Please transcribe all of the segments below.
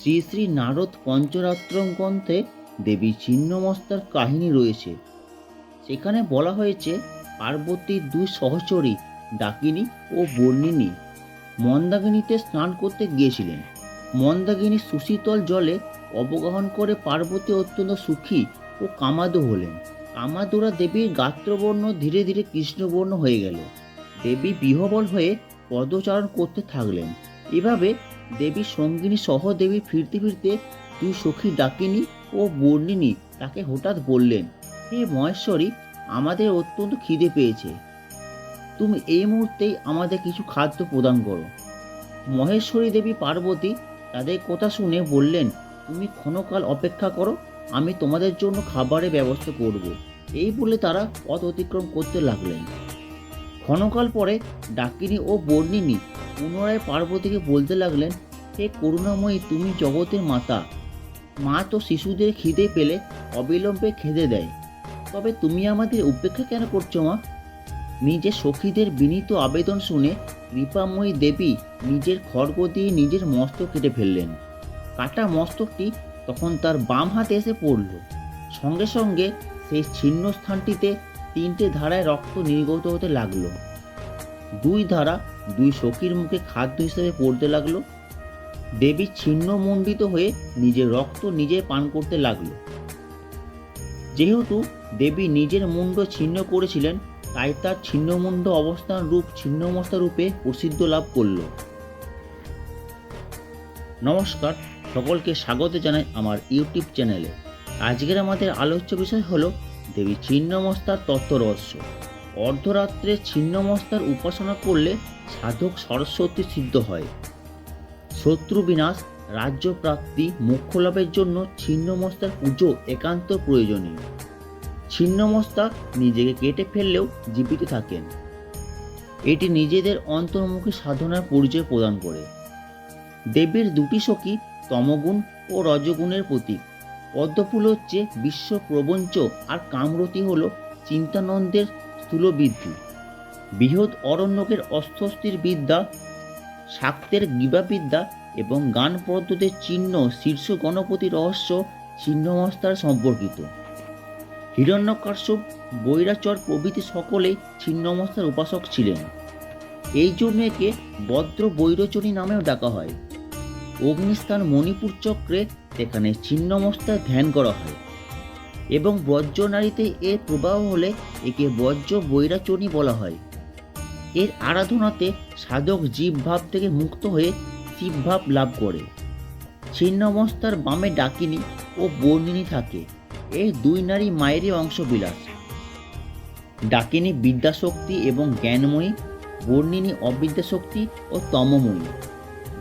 শ্রী শ্রী নারদ পঞ্চরাত্রম গ্রন্থে দেবী ছিন্নমস্তার কাহিনী রয়েছে। সেখানে বলা হয়েছে পার্বতীর দুই সহচরী, ডাকিনী ও বর্ণিনী, মন্দাকিনীতে স্নান করতে গিয়েছিলেন। মন্দাকিনী সুশীতল জলে অবগাহন করে পার্বতী অত্যন্ত সুখী ও কামাদো হলেন। কামাদোরা দেবীর গাত্রবর্ণ ধীরে ধীরে কৃষ্ণবর্ণ হয়ে গেল। দেবী বিহবল হয়ে পদচারণ করতে থাকলেন। এভাবে দেবী সঙ্গিনী সহ দেবী ফিরতে ফিরতে দুই সখী ডাকিনী ও বর্ণিনী তাকে হঠাৎ বললেন, হে মহেশ্বরী, আমাদের অত্যন্ত খিদে পেয়েছে। তুমি এই মুহূর্তেই আমাদের কিছু খাদ্য প্রদান করো। মহেশ্বরী দেবী পার্বতী তাদের কথা শুনে বললেন, তুমি ক্ষণকাল অপেক্ষা করো, আমি তোমাদের জন্য খাবারের ব্যবস্থা করব। এই বলে তারা পথ অতিক্রম করতে লাগলেন। ক্ষণকাল পরে ডাকিনী ও বর্ণিনী পুনরায় পার্বতীকে বলতে লাগলেন, হে করুণাময়ী, তুমি জগতের মাতা। মা তো শিশুদের খিদে পেলে অবিলম্বে খেদে দেয়। তবে তুমি আমাদের উপেক্ষা কেন করছ মা? নিজের সখীদের বিনীত আবেদন শুনে কৃপাময়ী দেবী নিজের খড়গ দিয়ে নিজের মস্তক কেটে ফেললেন। কাটা মস্তকটি তখন তার বাম হাতে এসে পড়ল। সঙ্গে সঙ্গে সেই ছিন্ন স্থানটিতে তিনটে ধারায় রক্ত নির্গত হতে লাগল। দুই ধারা দুই সখীর মুখে খাদ্য হিসেবে পড়তে লাগল। দেবী ছিন্ন মণ্ডিত হয়ে নিজের রক্ত নিজে পান করতে লাগল। যেহেতু দেবী নিজের মুন্ড ছিন্ন করেছিলেন, তাই তার ছিন্নমুণ্ড অবস্থান রূপ ছিন্নমস্তা রূপে প্রসিদ্ধ লাভ করল। নমস্কার, সকলকে স্বাগত জানাই আমার ইউটিউব চ্যানেলে। আজকের আমাদের আলোচ্য বিষয় হলো দেবী ছিন্নমস্তার তত্ত্ব রহস্য অর্ধরাত্রে ছিন্নমস্তার উপাসনা করলে সাধক সরস্বতী সিদ্ধ হয়। শত্রু বিনাশ রাজ্য প্রাপ্তি মোক্ষ লাভের জন্য ছিন্নমস্তার পুজো একান্ত প্রয়োজনীয়। ছিন্নমস্তা নিজেকে কেটে ফেললেও জীবিত থাকেন। এটি নিজেদের অন্তর্মুখী সাধনার পরিচয় প্রদান করে। দেবীর দুটি সখী তমগুণ ও রজগুণের প্রতীক। পদ্মফুল হচ্ছে বিশ্ব প্রবঞ্চ আর কামরতি হল চিন্তানন্দের স্থূলবৃদ্ধি বৃহৎ অরণ্যকের অস্বস্তির বিদ্যা, শাক্তের গিবাবিদ্যা এবং গান পদ্ধতির চিহ্ন শীর্ষ গণপতি রহস্য ছিন্নমস্তার সম্পর্কিত। হিরণ্যকাশ্যপ, বৈরাচর প্রভৃতি সকলেই ছিন্নমস্তার উপাসক ছিলেন। এই জন্য একে বদ্র বৈরচরী নামেও ডাকা হয়। অগ্নিস্থান মণিপুর চক্রে সেখানে ছিন্নমস্তার ধ্যান করা হয়। এবং বজ্র নারীতে এর প্রবাহ হলে একে বজ্র বৈরাচরী বলা হয়। এর আরাধনাতে সাধক জীবভাব থেকে মুক্ত হয়ে শিবভাব লাভ করে। ছিন্নমস্তার বামে ডাকিনী ও বর্ণিনী থাকে। এই দুই নারী মায়েরই অংশ বিলাস ডাকিনী বিদ্যাশক্তি এবং জ্ঞানময়ী, বর্ণিনী অবিদ্যাশক্তি ও তমময়ী।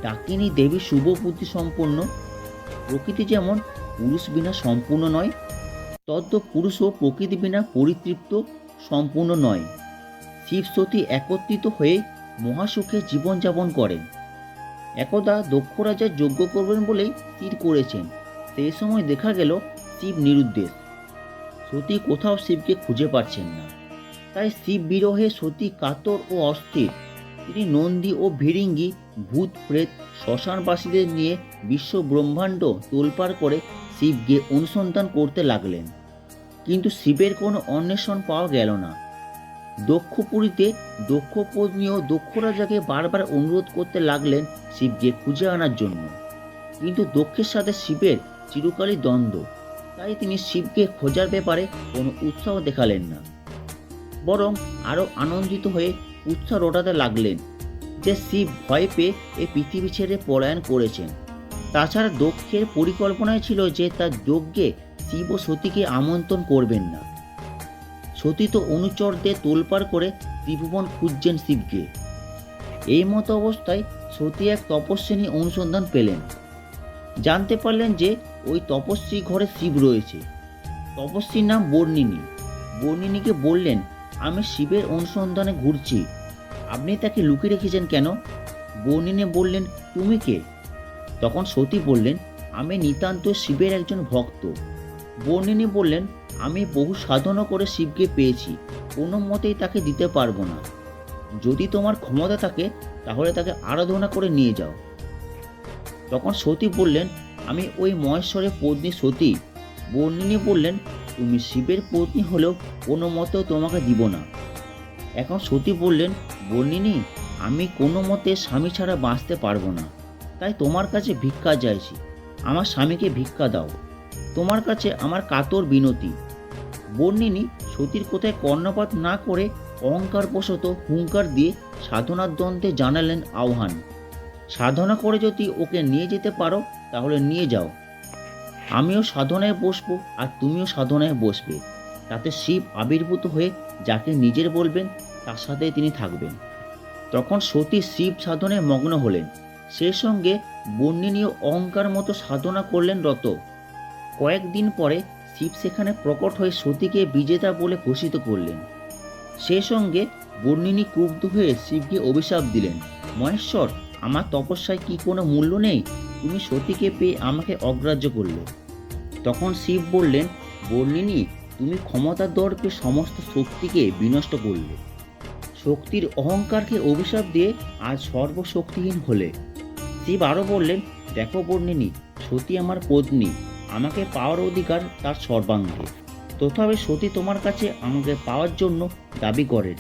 ডাকিনী দেবী শুভ বুদ্ধি সম্পন্ন। প্রকৃতি যেমন পুরুষ বিনা সম্পূর্ণ নয়, তদ্দ পুরুষও প্রকৃতি বিনা পরিতৃপ্ত সম্পূর্ণ নয়। শিব সতী একত্রিত হয়ে মহাসুখে জীবনযাপন করেন। একদা দক্ষ রাজা যজ্ঞ করবেন বলেই স্থির করেছেন। সেই সময় দেখা গেল শিব নিরুদ্দেশ। সতী কোথাও শিবকে খুঁজে পাচ্ছেন না। তাই শিব বিরহে সতী কাতর ও অস্থির। তিনি নন্দী ও ভিরিঙ্গি ভূত প্রেত শ্মশানবাসীদের নিয়ে বিশ্ব ব্রহ্মাণ্ড তোলপাড় করে শিবকে অনুসন্ধান করতে লাগলেন। কিন্তু শিবের কোনো অন্বেষণ পাওয়া গেল না। দক্ষপুরীতে ও দক্ষ রাজাকে বারবার অনুরোধ করতে লাগলেন শিবকে খুঁজে আনার জন্য। কিন্তু দক্ষের সাথে শিবের চিরকালই দ্বন্দ্ব, তাই তিনি শিবকে খোঁজার ব্যাপারে কোনো উৎসাহ দেখালেন না। বরং আরও আনন্দিত হয়ে উৎসাহ রটাতে লাগলেন, যে শিব ভয় পেয়ে এ পৃথিবী ছেড়ে পলায়ন করেছেন। তাছাড়া দক্ষের পরিকল্পনায় ছিল যে তার যজ্ঞে শিব ও সতীকে আমন্ত্রণ করবেন না। সতী তো অনুচরদের তোলপাড় করে ত্রিভুবন খুঁজছেন শিবকে। এই মতো অবস্থায় সতী এক তপস্বিনী অনুসন্ধান পেলেন। জানতে পারলেন যে ওই তপস্বী ঘরে শিব রয়েছে। তপস্বীর নাম বর্ণিনী। বর্ণিনীকে বললেন, আমি শিবের অনুসন্ধানে ঘুরছি। আপনি তাকে লুকিয়ে রেখেছেন কেন? বর্ণিনী বললেন, তুমি কে? তখন সতী বললেন, আমি নিতান্ত শিবের একজন ভক্ত। বর্ণিনী বললেন, আমি বহু সাধনা করে শিবকে পেয়েছি, কোনো মতেই তাকে দিতে পারব না। যদি তোমার ক্ষমতা থাকে, তাহলে তাকে আরাধনা করে নিয়ে যাও। তখন সতী বললেন, আমি ওই মহেশ্বরের পত্নী সতী। বর্ণিনী বললেন, তুমি শিবের পত্নী হলেও কোনো মতেও তোমাকে দিব না। এখন সতী বললেন বর্ণিনী, আমি কোনো মতে স্বামী ছাড়া বাঁচতে পারব না। তাই তোমার কাছে ভিক্ষা চাইছি। আমার স্বামীকে ভিক্ষা দাও। তোমার কাছে আমার কাতর বিনতি। বর্ণিনী, সতীর কোথায় কর্ণপাত না করে অহংকারবশত হুঙ্কার দিয়ে সাধনার দ্বন্দ্বে জানালেন আহ্বান। সাধনা করে যদি ওকে নিয়ে যেতে পারো, তাহলে নিয়ে যাও। আমিও সাধনায় বসবো আর তুমিও সাধনায় বসবে। তাতে শিব আবির্ভূত হয়ে যাকে নিজের বলবেন তার সাথে তিনি থাকবেন। তখন সতী শিব সাধনায় মগ্ন হলেন। সে সঙ্গে বর্ণিনীয় অহংকার মতো সাধনা করলেন রত। কয়েকদিন পরে শিব সেখানে প্রকট হয়ে সতীকে বিজেতা বলে ঘোষিত করলেন। সে সঙ্গে বর্ণিনী ক্রুব্ধ হয়ে শিবকে অভিশাপ দিলেন। মহেশ্বর, আমার তপস্যায় কি কোনো মূল্য নেই? তুমি সতীকে পেয়ে আমাকে অগ্রাহ্য করলে। তখন শিব বললেন, বর্ণিনী, তুমি ক্ষমতার দর্পে সমস্ত শক্তিকে বিনষ্ট করলে। শক্তির অহংকারকে অভিশাপ দিয়ে আজ সর্বশক্তিহীন হলে। শিব আরও বললেন, দেখো বর্ণিনী, সতী আমার পত্নী, আমাকে পাওয়ার অধিকার তার সর্বাঙ্গে। তথাপি সতী তোমার কাছে আমাকে পাওয়ার জন্য দাবি করেন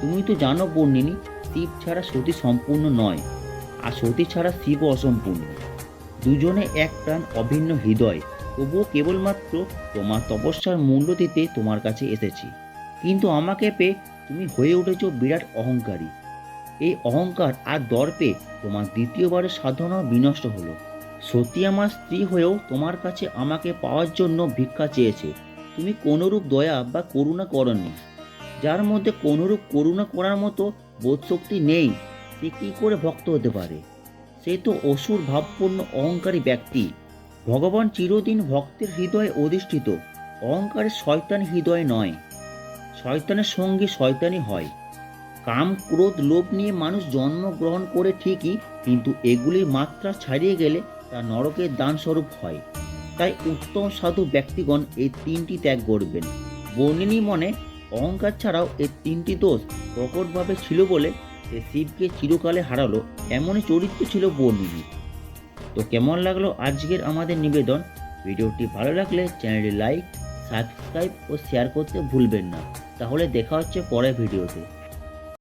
তুমি তো জানো বর্ণিনী, শিব ছাড়া সতী সম্পূর্ণ নয়, আর সতী ছাড়া শিবও অসম্পূর্ণ। দুজনে এক প্রাণ অভিন্ন হৃদয়, তবুও কেবলমাত্র তোমার তপস্যার মূল্য দিতে তোমার কাছে এসেছি। কিন্তু আমাকে পেয়ে তুমি হয়ে উঠেছ বিরাট অহংকারী। এই অহংকার আর দর্পে তোমার দ্বিতীয়বারের সাধনা বিনষ্ট হলো। সতী আমার স্ত্রী হয়েও তোমার কাছে আমাকে পাওয়ার জন্য ভিক্ষা চেয়েছে। তুমি কোনরূপ দয়া বা করুণা করনি। যার মধ্যে কোনরূপ করুণা করার মতো বোধশক্তি নেই, সে কী করে ভক্ত হতে পারে? সে তো অসুর ভাবপূর্ণ অহংকারী ব্যক্তি। ভগবান চিরদিন ভক্তের হৃদয়ে অধিষ্ঠিত। অহংকারের শয়তান হৃদয় নয়। শয়তানের সঙ্গে শয়তানি হয়। কাম, ক্রোধ, লোভ নিয়ে মানুষ জন্মগ্রহণ করে ঠিকই, কিন্তু এগুলির মাত্রা ছাড়িয়ে গেলে তা নরকের দানস্বরূপ হয়। তাই উত্তম সাধু ব্যক্তিগণ এই তিনটি ত্যাগ করবেন বর্ণিনী মনে, অহংকার ছাড়াও এই তিনটি দোষ প্রকটভাবে ছিল বলে সে শিবকে চিরকালে হারালো, এমনই চরিত্র ছিল বর্ণিনী তো কেমন লাগল আজকের আমাদের নিবেদন? ভিডিওটি ভালো লাগলে চ্যানেলটি লাইক, সাবস্ক্রাইব ও শেয়ার করতে ভুলবেন না। তাহলে দেখা হচ্ছে পরের ভিডিওতে।